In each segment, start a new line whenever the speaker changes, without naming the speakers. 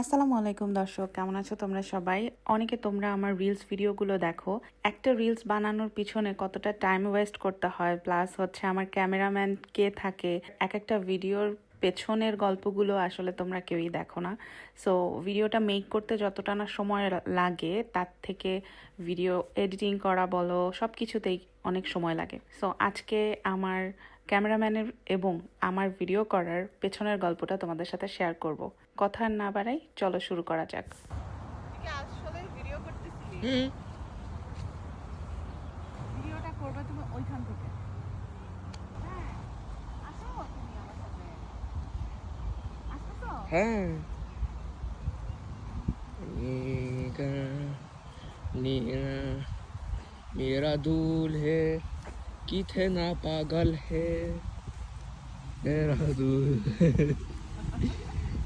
আসসালামু আলাইকুম দর্শক, কেমন আছো তোমরা সবাই? অনেকে তোমরা আমার রিলস ভিডিওগুলো দেখো। একটা রিলস বানানোর পিছনে কতটা টাইম ওয়েস্ট করতে হয় প্লাস হচ্ছে আমার ক্যামেরাম্যান কে থাকে, এক একটা ভিডিওর পেছনের গল্পগুলো আসলে তোমরা কেউই দেখো না। সো ভিডিওটা মেক করতে যতটা না সময় লাগে, তার থেকে ভিডিও এডিটিং করা বলো সব কিছুতেই অনেক সময় লাগে। সো আজকে আমার ক্যামেরাম্যানের এবং আমার ভিডিও করার পেছনের গল্পটা তোমাদের সাথে শেয়ার করব কথা আর না বাড়াই চলো শুরু করা যাক
কি আসলে ভিডিও করতেছিলি
হুম
ভিডিওটা করবে তুমি ওইখান থেকে হ্যাঁ আসো তুমি আমার সাথে আসো তো
হ্যাঁ नीगा नीना मेरा दूल कितना पागल है?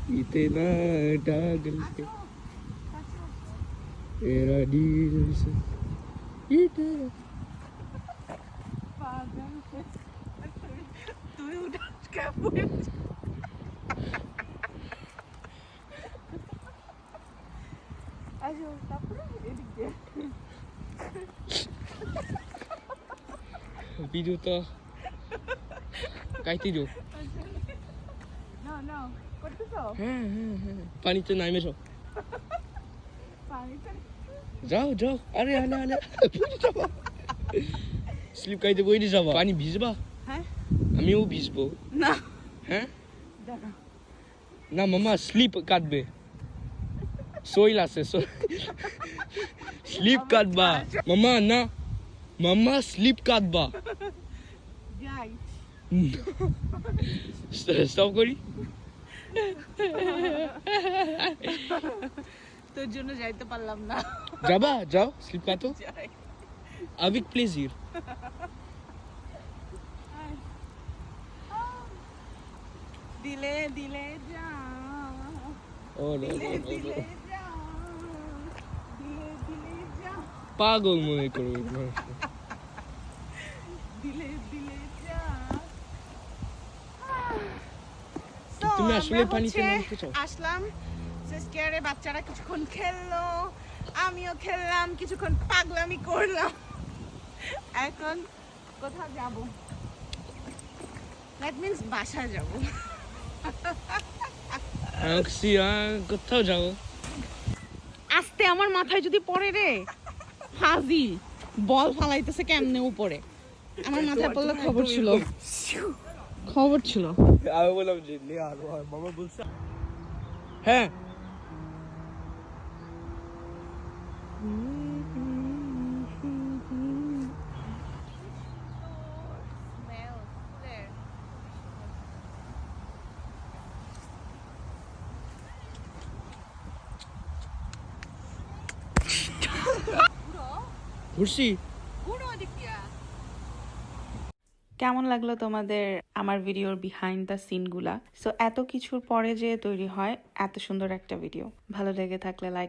इतना पागल है दिल से इतना
पागल है। तू
उठ के बोल দিও
না না করতেছো
হ্যাঁ হ্যাঁ পানিতে নামে যাও যাও যাও আরে আলে আলে পড়ে যাবা পানি ভিজবা
হ্যাঁ
আমিও ভিজবো
না
হ্যাঁ
দাঁড়া
না মামা স্লিপ কাটবে শৈল আছে স্লিপ কাটবা মামা না মামা স্লিপ কাটবা
যাই
স্টপ করি
তোর জন্য যাইতে পারলাম না।
যাবা যাও স্লিপ কাটো।
যাই।
Avec plaisir
দিলে দিলে যা
oh no,
দিলে
পাগল মনে করবে মানুষ।
দিলে দিলে যা
তুমি আসলে পানিতে নামতে চাও?
আসলাম স্কেয়ারে বাচ্চারা কিছুক্ষণ খেললো আমিও খেললাম কিছুক্ষণ পাগলামি করলাম। এখন কোথাও যাব? দ্যাট মিন্স বাসায় যাব।
কোথাও যাও।
আস্তে আমার মাথায় যদি পড়ে রে। হাজি বল ফালাইতেছে কেমনে উপরে? আমার মাথায় পড়লে খবর ছিল। খবর ছিল।
আমি বললাম যে আর মামা বলছে হ্যাঁ। ঘুরছি।
কেমন লাগল তোমাদের আমার ভিডিওর বিহাইন্ড দ্য সিনগুলা সো এত কিছুর পরে যে তৈরি হয়, এত সুন্দর একটা ভিডিও ভালো লেগে থাকলে লাইক